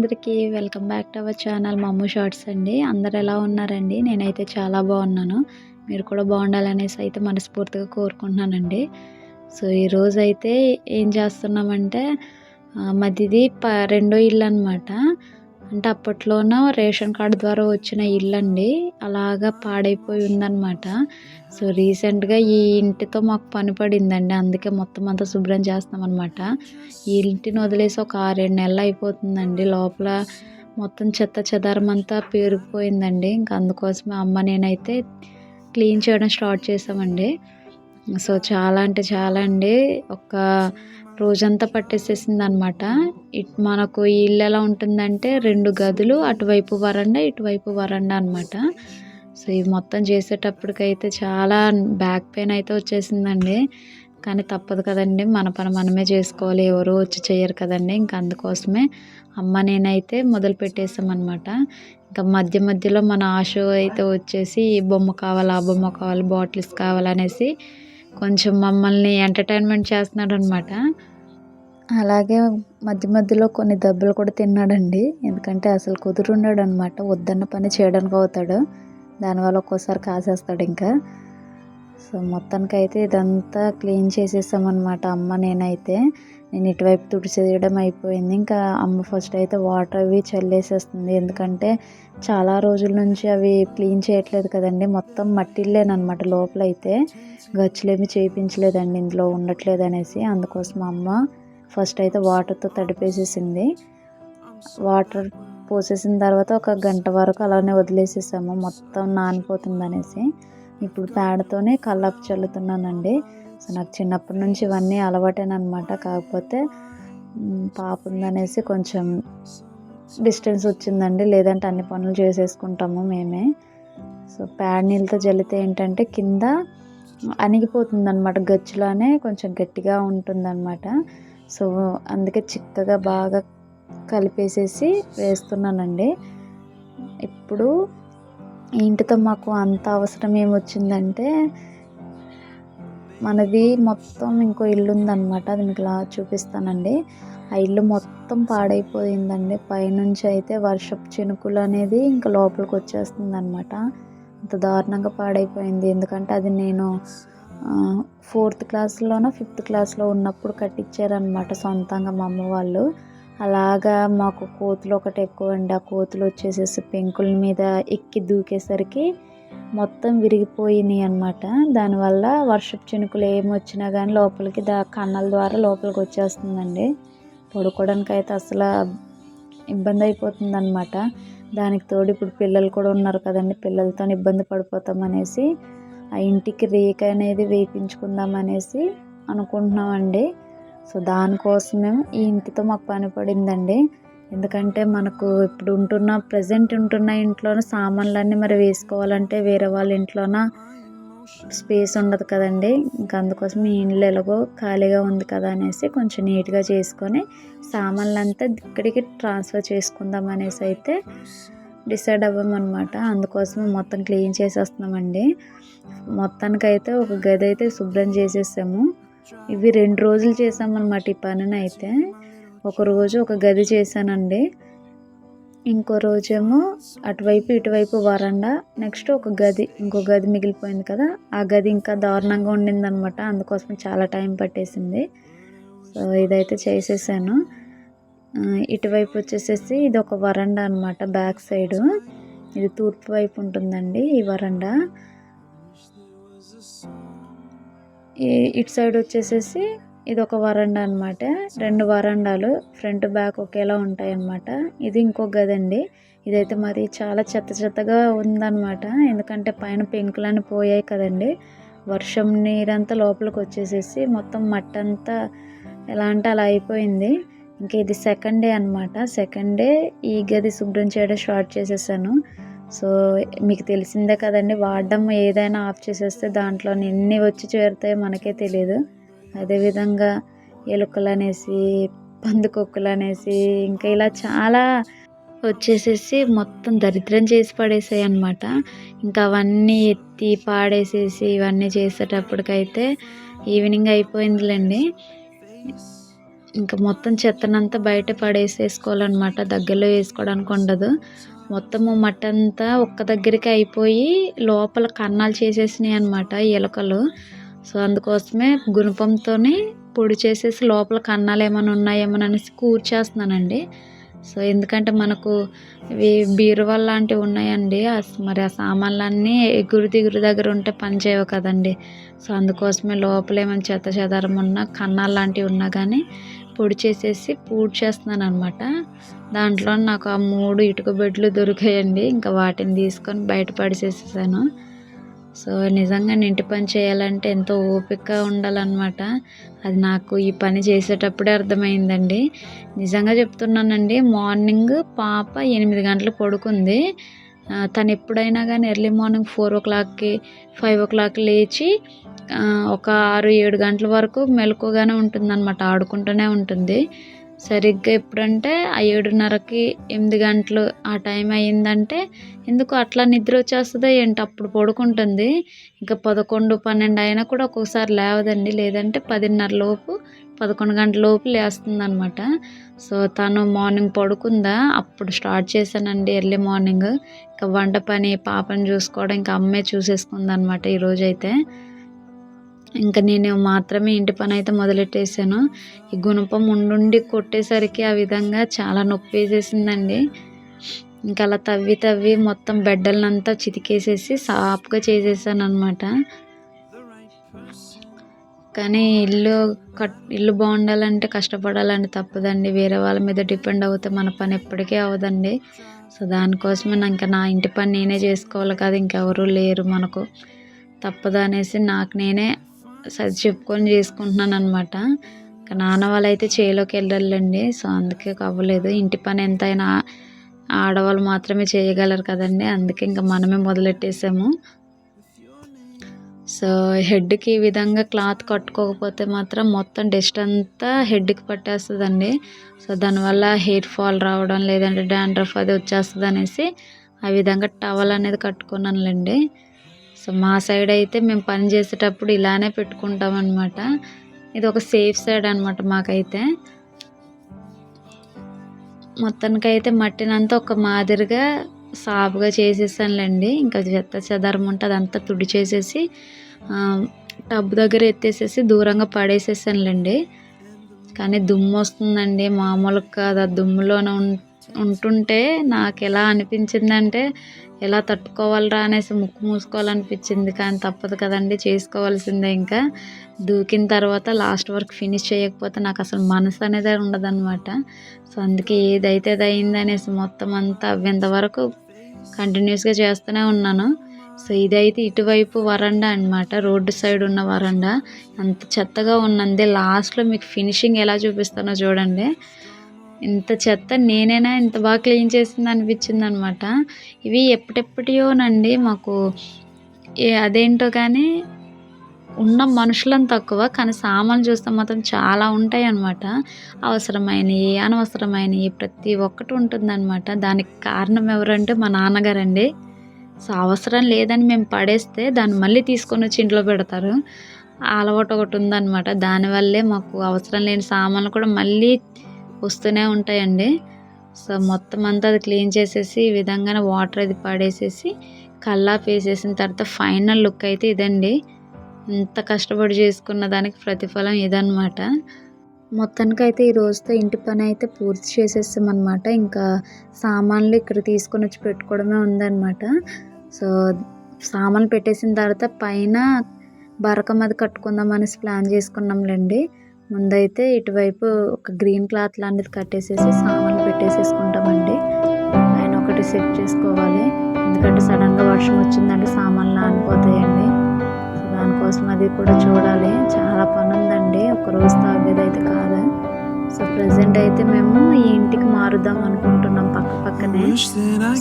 అందరికీ welcome back to our channel Mammu shorts అండి. అందరు ఎలా ఉన్నారండి? నేనైతే చాలా బాగున్నాను. మీరు కూడా బాగుండాలనేసి అయితే మనస్ఫూర్తిగా కోరుకుంటున్నానండి. సో ఈరోజు అయితే ఏం చేస్తున్నామంటే మధ్యది ప రెండో ఇల్లు అనమాట అంటే అప్పట్లోనూ రేషన్ కార్డు ద్వారా వచ్చిన ఇల్లు అండి అలాగా పాడైపోయి ఉందన్నమాట. సో రీసెంట్గా ఈ ఇంటితో మాకు పని పడిందండి. అందుకే మొత్తం అంతా శుభ్రం చేస్తున్నాం అనమాట ఈ ఇంటిని వదిలేసి ఒక ఆరేడు నెలలు అయిపోతుందండి. లోపల మొత్తం చెత్త చెదారం అంతా పేరుకుపోయిందండి. ఇంకా అందుకోసమే అమ్మ నేనైతే క్లీన్ చేయడం స్టార్ట్ చేసామండి. సో చాలా అంటే చాలా అండి. ఒక రోజంతా పట్టేసేసింది అనమాట ఇట్ మనకు ఇల్లు ఎలా ఉంటుందంటే రెండు గదులు అటువైపు వరండా ఇటువైపు వరండా అనమాట. సో ఇవి మొత్తం చేసేటప్పటికైతే చాలా బ్యాక్ పెయిన్ అయితే వచ్చేసిందండి. కానీ తప్పదు కదండి మన పని మనమే చేసుకోవాలి. ఎవరు వచ్చి చేయరు కదండి ఇంక అందుకోసమే అమ్మ నేనైతే మొదలు పెట్టేసామన్నమాట ఇంకా మధ్య మధ్యలో మన ఆశ అయితే వచ్చేసి ఈ బొమ్మ కావాలి ఆ బొమ్మ కావాలి బాటిల్స్ కావాలనేసి కొంచెం మమ్మల్ని ఎంటర్టైన్మెంట్ చేస్తున్నాడు అనమాట అలాగే మధ్య మధ్యలో కొన్ని దెబ్బలు కూడా తిన్నాడండి. ఎందుకంటే అసలు కుదురున్నాడు అనమాట వద్దన్న పని చేయడానికి అవుతాడు. దానివల్ల ఒక్కోసారి కాసేస్తాడు ఇంకా. సో మొత్తానికి అయితే ఇదంతా క్లీన్ చేసేసామన్నమాట అమ్మ నేనైతే. నేను ఇటువైపు తుడిచేయడం అయిపోయింది. ఇంకా అమ్మ ఫస్ట్ అయితే వాటర్ అవి చల్లేసేస్తుంది. ఎందుకంటే చాలా రోజుల నుంచి అవి క్లీన్ చేయట్లేదు కదండి. మొత్తం మట్టిల్లేనమాట లోపల అయితే గచ్చులేమి చేయించలేదండి ఇందులో ఉండట్లేదు అనేసి అందుకోసం అమ్మ ఫస్ట్ అయితే వాటర్తో తడిపేసేసింది. వాటర్ పోసేసిన తర్వాత ఒక గంట వరకు అలానే వదిలేసేసాము. మొత్తం నానిపోతుంది అనేసి ఇప్పుడు పేడతోనే కళ్ళకు చల్లుతున్నానండి. సో నాకు చిన్నప్పటి నుంచి ఇవన్నీ అలవాటేనమాట కాకపోతే పాప ఉందనేసి కొంచెం డిస్టెన్స్ వచ్చిందండి. లేదంటే అన్ని పనులు చేసేసుకుంటాము మేమే. సో ప్యాడ్ నీళ్ళతో జల్లితే ఏంటంటే కింద అణిగిపోతుంది అనమాట గచ్చులానే కొంచెం గట్టిగా ఉంటుందన్నమాట. సో అందుకే చిక్కగా బాగా కలిపేసేసి వేస్తున్నానండి. ఇప్పుడు ఇంటితో మాకు అంత అవసరం ఏమొచ్చిందంటే మనది మొత్తం ఇంకో ఇల్లు ఉందన్నమాట అది మీకు ఇలా చూపిస్తానండి. ఆ ఇల్లు మొత్తం పాడైపోయిందండి. పైనుంచి అయితే వర్షపు చినుకులు అనేది ఇంకా లోపలికి వచ్చేస్తుంది అనమాట అంత దారుణంగా పాడైపోయింది. ఎందుకంటే అది నేను ఫోర్త్ క్లాస్లోనో ఫిఫ్త్ క్లాస్లో ఉన్నప్పుడు కట్టించారనమాట సొంతంగా మా అమ్మ వాళ్ళు. అలాగా మాకు కోతులు ఒకటి ఎక్కువ అండి ఆ కోతులు వచ్చేసేసి పెంకుల మీద ఎక్కి దూకేసరికి మొత్తం విరిగిపోయినాయి అనమాట దానివల్ల వర్షపు చినుకులు ఏమొచ్చినా కానీ లోపలికి దా కన్నల ద్వారా లోపలికి వచ్చేస్తుందండి. పడుకోవడానికి అయితే అసలు ఇబ్బంది అయిపోతుంది అనమాట దానికి తోడు ఇప్పుడు పిల్లలు కూడా ఉన్నారు కదండి. పిల్లలతో ఇబ్బంది పడిపోతాం అనేసి ఆ ఇంటికి రేక్ అనేది వేయించుకుందాం అనేసి అనుకుంటున్నామండి. సో దానికోసమే ఈ ఇంటితో మాకు పని పడిందండి. ఎందుకంటే మనకు ఇప్పుడు ఉంటున్న ప్రజెంట్ ఉంటున్న ఇంట్లోనే సామాన్లన్నీ మరి వేసుకోవాలంటే వేరే వాళ్ళ ఇంట్లోన స్పేస్ ఉండదు కదండి. ఇంకా అందుకోసం ఈ ఇండ్లు ఎలాగో ఖాళీగా ఉంది కదా అనేసి కొంచెం నీట్గా చేసుకొని సామాన్లంతా ఇక్కడికి ట్రాన్స్ఫర్ చేసుకుందాం అనేసి అయితే డిసైడ్ అవ్వమన్నమాట. అందుకోసం మొత్తం క్లీన్ చేసేస్తున్నామండి. మొత్తానికైతే ఒక గది అయితే శుభ్రం చేసేసాము. ఇవి రెండు రోజులు చేసామన్నమాట ఈ పనిని అయితే. ఒకరోజు ఒక గది చేశానండి. ఇంకో రోజేమో అటువైపు ఇటువైపు వరండా నెక్స్ట్ ఒక గది ఇంకో గది మిగిలిపోయింది కదా ఆ గది ఇంకా దారుణంగా ఉండిందనమాట అందుకోసం చాలా టైం పట్టేసింది. సో ఇదైతే చేసేసాను. ఇటువైపు వచ్చేసేసి ఇది ఒక వరండా అనమాట బ్యాక్ సైడు. ఇది తూర్పు వైపు ఉంటుందండి ఈ వరండా. ఇటు సైడ్ వచ్చేసేసి ఇది ఒక వరండా అనమాట రెండు వరండాలు ఫ్రంట్ బ్యాక్ ఒకేలా ఉంటాయి అన్నమాట ఇది ఇంకో గది అండి ఇదైతే మరి చాలా చెత్త చెత్తగా ఉందన్నమాట. ఎందుకంటే పైన పెంకులన్నీ పోయాయి కదండి. వర్షం నీరంతా లోపలికి వచ్చేసేసి మొత్తం మట్టంతా ఎలా అంటే అలా అయిపోయింది. ఇంకా ఇది సెకండ్ డే అనమాట సెకండ్ డే ఈ గది శుభ్రం చేయడం స్టార్ట్ చేసేసాను. సో మీకు తెలిసిందే కదండి వాడడం ఏదైనా ఆఫ్ చేసేస్తే దాంట్లో ఎన్ని వచ్చి చేరుతాయో మనకే తెలియదు అదేవిధంగా ఎలుకలు అనేసి పందుకొక్కులు అనేసి ఇంకా ఇలా చాలా వచ్చేసేసి మొత్తం దరిద్రం చేసి పడేసాయి అనమాట ఇంకా అవన్నీ ఎత్తి పాడేసేసి ఇవన్నీ చేసేటప్పటికైతే ఈవినింగ్ అయిపోయిందిలేండి. ఇంకా మొత్తం చెత్తనంతా బయట పడేసేసుకోవాలన్నమాట దగ్గరలో వేసుకోవడానికి ఉండదు. మొత్తము మటంతా ఒక్క దగ్గరికి అయిపోయి లోపల కన్నాలు చేసేసినాయి అనమాట ఎలుకలు సో అందుకోసమే గుణపంతోనే పొడి చేసేసి లోపల కన్నాలు ఏమైనా ఉన్నాయేమో అనేసి కూర్చేస్తున్నానండి సో ఎందుకంటే మనకు ఇవి బీరువాలు లాంటివి ఉన్నాయండి. మరి ఆ సామాన్లన్నీ ఎగురు దిగురు దగ్గర ఉంటే పని చేయవు కదండి. సో అందుకోసమే లోపల ఏమైనా చెత్త చెదారం ఉన్నా కన్నాలు లాంటివి ఉన్నా కానీ పొడి చేసేసి పూడ్ చేస్తున్నాను అనమాట దాంట్లో నాకు ఆ మూడు ఇటుక బెడ్లు దొరికాయండి. ఇంకా వాటిని తీసుకొని బయట పడిసేసేసాను. సో నిజంగా ఇంటి పని చేయాలంటే ఎంతో ఓపిక ఉండాలన్నమాట. అది నాకు ఈ పని చేసేటప్పుడే అర్థమైందండి. నిజంగా చెప్తున్నానండి మార్నింగ్ పాప ఎనిమిది గంటలు పడుకుంది. తను ఎప్పుడైనా కానీ ఎర్లీ మార్నింగ్ ఫోర్ ఓ క్లాక్కి ఫైవ్ ఓ క్లాక్ లేచి ఒక ఆరు ఏడు గంటల వరకు మెలకుగానే ఉంటుందన్నమాట. ఆడుకుంటూనే ఉంటుంది. సరిగ్గా ఎప్పుడంటే ఆ ఏడున్నరకి ఎనిమిది గంటలు ఆ టైం అయ్యిందంటే ఎందుకు అట్లా నిద్ర వచ్చేస్తుందో ఏంటి అప్పుడు పడుకుంటుంది. ఇంకా పదకొండు పన్నెండు అయినా కూడా ఒక్కొక్కసారి లేవదండి. లేదంటే పదిన్నర లోపు పదకొండు గంటల లోపు లేస్తుంది అనమాట సో తను మార్నింగ్ పడుకుందా? అప్పుడు స్టార్ట్ చేశానండి ఎర్లీ మార్నింగ్. ఇంకా వంట పని పాపని చూసుకోవడం ఇంకా అమ్మే చూసేసుకుంది అనమాట అయితే ఇంకా నేను మాత్రమే ఇంటి పని అయితే మొదలెట్టేసాను ఈ గుణపం ఉండుండి కొట్టేసరికి ఆ విధంగా చాలా నొప్పి వేసేసిందండి ఇంకా అలా తవ్వి తవ్వి మొత్తం బెడ్డలనంతా చితికేసేసి సాఫ్గా చేసేసాను అనమాట కానీ ఇల్లు కట్ ఇల్లు బాగుండాలంటే కష్టపడాలంటే తప్పదండి. వేరే వాళ్ళ మీద డిపెండ్ అవుతే మన పని ఎప్పటికీ అవ్వదండి. సో దానికోసమే ఇంకా నా ఇంటి పని నేనే చేసుకోవాలి కదా ఇంకెవరూ లేరు మనకు. తప్పదు అనేసి నాకు నేనే సరి చెప్పుకొని చేసుకుంటున్నాను అనమాట నాన్న వాళ్ళు అయితే చేలోకి వెళ్ళాలండి సో అందుకే అవ్వలేదు ఇంటి పని ఎంతైనా ఆడవాళ్ళు మాత్రమే చేయగలరు కదండి అందుకే ఇంకా మనమే మొదలెట్టేసాము. సో హెడ్కి ఈ విధంగా క్లాత్ కట్టుకోకపోతే మాత్రం మొత్తం డస్ట్ అంతా హెడ్కి పట్టేస్తుందండి. సో దానివల్ల హెయిర్ ఫాల్ రావడం లేదంటే డాండ్రఫ్ అది వచ్చేస్తుంది అనేసి ఆ విధంగా టవల్ అనేది కట్టుకున్నానులేండి. సో మా సైడ్ అయితే మేము పని చేసేటప్పుడు ఇలానే పెట్టుకుంటాం అనమాట ఇది ఒక సేఫ్ సైడ్ అనమాట మాకైతే. మొత్తానికైతే మట్టినంతా ఒక మాదిరిగా సాఫ్గా చేసేసానులేండి. ఇంకా చెత్త చెదారం ఉంటే అదంతా తుడి చేసేసి టబ్ దగ్గర ఎత్తేసేసి దూరంగా పడేసేసానులేండి. కానీ దుమ్ము వస్తుందండి మామూలుగా కాదు. ఆ దుమ్ములోనే ఉంటుంటే నాకు ఎలా అనిపించిందంటే ఎలా తట్టుకోవాలరా అనేసి ముక్కు మూసుకోవాలనిపించింది. కానీ తప్పదు కదండి చేసుకోవాల్సిందే ఇంకా. దూకిన తర్వాత లాస్ట్ వరకు ఫినిష్ చేయకపోతే నాకు అసలు మనసు అనేది ఉండదన్నమాట. సో అందుకే ఏదైతే అది అయింది అనేసి మొత్తం అంతా అవ్వేంత వరకు కంటిన్యూస్గా చేస్తూనే ఉన్నాను. సో ఇదైతే ఇటువైపు వరండా అనమాట రోడ్డు సైడ్ ఉన్న వరండా. అంత చెత్తగా ఉన్నది లాస్ట్లో మీకు ఫినిషింగ్ ఎలా చూపిస్తానో చూడండి. ఇంత చెత్త నేనైనా ఇంత బాగా క్లీన్ చేసింది అనిపించింది అనమాట ఇవి ఎప్పటెప్పటియోనండి మాకు అదేంటో కానీ ఉన్న మనుషులను తక్కువ కానీ సామాన్లు చూస్తే మాత్రం చాలా ఉంటాయి అన్నమాట అవసరమైనవి అనవసరమైనవి ప్రతి ఒక్కటి ఉంటుందన్నమాట దానికి కారణం ఎవరంటే మా నాన్నగారండి. సో అవసరం లేదని మేము పడేస్తే దాన్ని మళ్ళీ తీసుకొని వచ్చి ఇంట్లో పెడతారు. అలవాటు ఒకటి ఉందన్నమాట దానివల్లే మాకు అవసరం లేని సామాన్లు కూడా మళ్ళీ వస్తూనే ఉంటాయండి. సో మొత్తం అంతా అది క్లీన్ చేసేసి ఈ విధంగానే వాటర్ అది పడేసేసి కల్లాపు వేసేసిన తర్వాత ఫైనల్ లుక్ అయితే ఇదండి. ఎంత కష్టపడి చేసుకున్న దానికి ప్రతిఫలం ఇదనమాట మొత్తానికి అయితే ఈ రోజుతో ఇంటి పని అయితే పూర్తి చేసేస్తామన్నమాట ఇంకా సామాన్లు ఇక్కడ తీసుకొని వచ్చి పెట్టుకోవడమే ఉందన్నమాట. సో సామాన్లు పెట్టేసిన తర్వాత పైన బరకం అది కట్టుకుందాం అనేసి ప్లాన్ చేసుకున్నాంలేండి. ముందైతే ఇటువైపు ఒక గ్రీన్ క్లాత్ లాంటిది కట్టేసేసి సామాన్లు పెట్టేసేసుకుంటామండి. ఆయన ఒకటి సెట్ చేసుకోవాలి. ఎందుకంటే సడన్గా వర్షం వచ్చిందంటే సామాన్లు నానిపోతాయండి. దానికోసం అది కూడా చూడాలి. చాలా పని ఉందండి ఒక రోజు తాగేది అయితే కాదు. సో ప్రజెంట్ అయితే మేము ఈ ఇంటికి మారుదాం అనుకుంటున్నాం పక్క పక్కనే.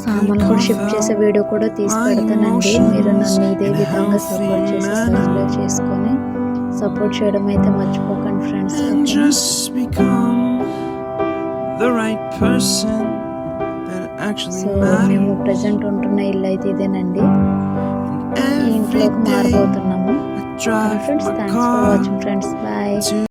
సామాన్లు కూడా షిఫ్ట్ చేసే వీడియో కూడా తీసి పెడతానండి. మీరు నన్ను ఇదే విధంగా సపోర్ట్ చేసి సబ్స్క్రైబ్ చేసుకొని సపోర్ట్ చేయడం అయితే మర్చిపోకండి ఫ్రెండ్స్. సో మేము ప్రజెంట్ ఉంటున్న ఇల్లు అయితే ఇదేనండి. ఈ ఇంట్లోకి మారిపోతున్నాము friends thanks for watching friends bye